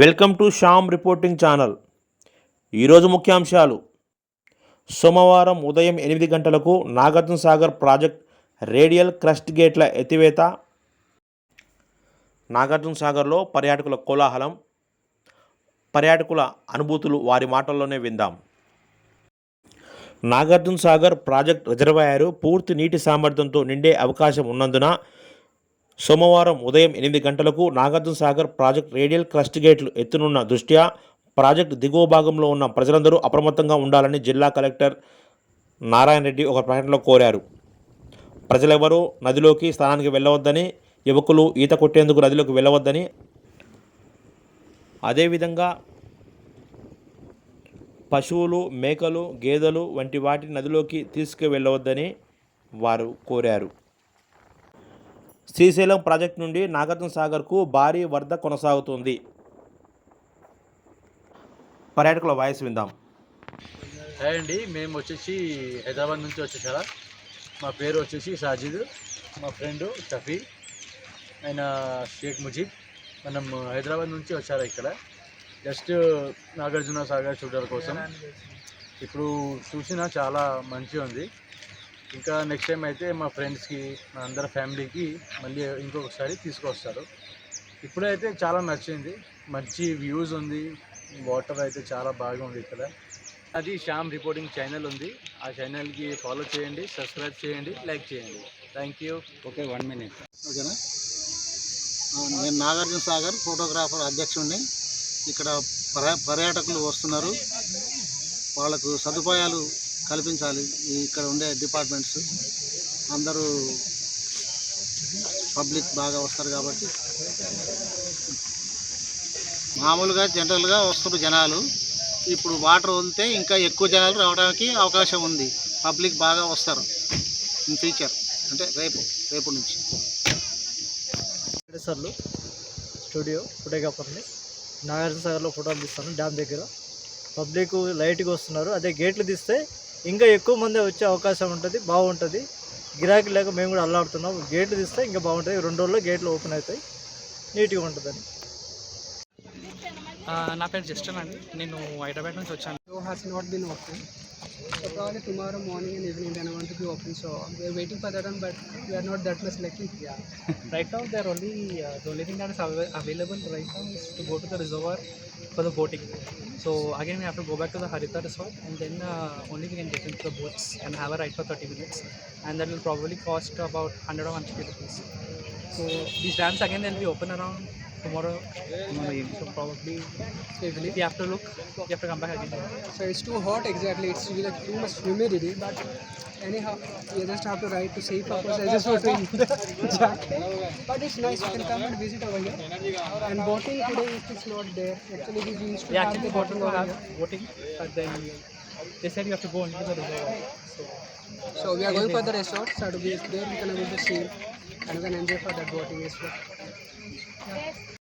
Welcome to Shyam reporting channel. ఈరోజు ముఖ్యాంశాలు. సోమవారం ఉదయం ఎనిమిది గంటలకు Nagarjuna Sagar project radial crest గేట్ల ఎత్తివేత. నాగార్జున సాగర్లో పర్యాటకుల కోలాహలం. పర్యాటకుల అనుభూతులు వారి మాటల్లోనే విందాం. నాగార్జున సాగర్ ప్రాజెక్ట్ రిజర్వాయరు పూర్తి నీటి సామర్థ్యంతో నిండే అవకాశం ఉన్నందున సోమవారం ఉదయం ఎనిమిది గంటలకు Nagarjuna Sagar project radial crest గేట్లు ఎత్తునున్న దృష్ట్యా ప్రాజెక్టు దిగువ భాగంలో ఉన్న ప్రజలందరూ అప్రమత్తంగా ఉండాలని జిల్లా కలెక్టర్ నారాయణ రెడ్డి ఒక ప్రకటనలో కోరారు. ప్రజలెవరూ నదిలోకి స్నానానికి వెళ్ళవద్దని యువకులు ఈత కొట్టేందుకు నదిలోకి వెళ్ళవద్దని అదేవిధంగా పశువులు మేకలు గేదెలు వంటి వాటిని నదిలోకి తీసుకువెళ్ళవద్దని వారు కోరారు. శ్రీశైలం ప్రాజెక్టు నుండి నాగార్జున సాగర్కు భారీ వరద కొనసాగుతుంది. పర్యాటకుల వాయిస్ విందాం. హాయ్ అండి మేము వచ్చేసి హైదరాబాద్ నుంచి వచ్చేసారా? మా పేరు వచ్చేసి సాజిద్ మా ఫ్రెండ్ షఫీ ఆయన షేక్ ముజీబ్. మనం హైదరాబాద్ నుంచి వచ్చారా ఇక్కడ? జస్ట్ నాగార్జున సాగర్ చూడడం కోసం. ఇప్పుడు చూసినా చాలా మంచిగా ఉంది. ఇంకా నెక్స్ట్ టైం అయితే మా ఫ్రెండ్స్కి మా అందరి ఫ్యామిలీకి మళ్ళీ ఇంకొకసారి తీసుకొస్తారు. ఇప్పుడైతే చాలా నచ్చింది. మంచి వ్యూస్ ఉంది. వాటర్ అయితే చాలా బాగా ఉంది ఇక్కడ. అది శ్యామ్ రిపోర్టింగ్ ఛానల్ ఉంది. ఆ ఛానల్కి ఫాలో చేయండి సబ్స్క్రైబ్ చేయండి లైక్ చేయండి. Thank you okay one minute ఓకేనా నేను నాగార్జున సాగర్ ఫోటోగ్రాఫర్ అధ్యక్షుడిని. ఇక్కడ పర్యా పర్యాటకులు వస్తున్నారు. వాళ్ళకు సదుపాయాలు కల్పించాలి. ఇక్కడ ఉండే డిపార్ట్మెంట్స్ అందరూ పబ్లిక్ బాగా వస్తారు కాబట్టి మామూలుగా జనరల్గా వస్తున్న జనాలు ఇప్పుడు వాటర్ వదిలితే ఇంకా ఎక్కువ జనాలు రావడానికి అవకాశం ఉంది. పబ్లిక్ బాగా వస్తారు. In future. అంటే రేపు రేపు నుంచి. సార్లు స్టూడియో ఫోటోగ్రాఫర్ని. నాగార్జున సాగర్లో ఫోటోలు తీస్తాను డ్యామ్ దగ్గర. పబ్లిక్ లైట్గా వస్తున్నారు. అదే గేట్లు తీస్తే ఇంకా ఎక్కువ మందే వచ్చే అవకాశం ఉంటుంది బాగుంటుంది. గిరాకీ లేక మేము కూడా అల్లాడుతున్నాం. గేట్లు తీస్తే ఇంకా బాగుంటుంది రెండు రోజుల్లో గేట్లు ఓపెన్ అవుతాయి. నీట్గా ఉంటుందని. నా పేరు జస్టన్ అండి. నేను హైదరాబాద్ నుంచి వచ్చాను. So has not been open so probably tomorrow morning and evening ten వంటికి open so we're waiting for that and but we are not that much luck right off there only only thing that is available right off to go to the reservoir for the boating. So again we have to go back to the harita resort and then uh, only we can get into the boats and have a ride for 30 minutes. And that will probably cost about 100 or 150 rupees. So these dams again they'll be open around tomorrow tomorrow evening so probably Evening. if you have to look you have to come back again So it's too hot exactly. It's really like too much humidity. But anyhow, you just have to ride to save purpose. I just want to in the jacket. But it's nice. You can come and visit over here. And boating today it is not there. Actually we used to yeah have actually the boating boating will over have here. boating but then they said you have to go into the reservoir so So we are going for the resort. So to be there we can able to see and we can enjoy for that boating as well. Yes.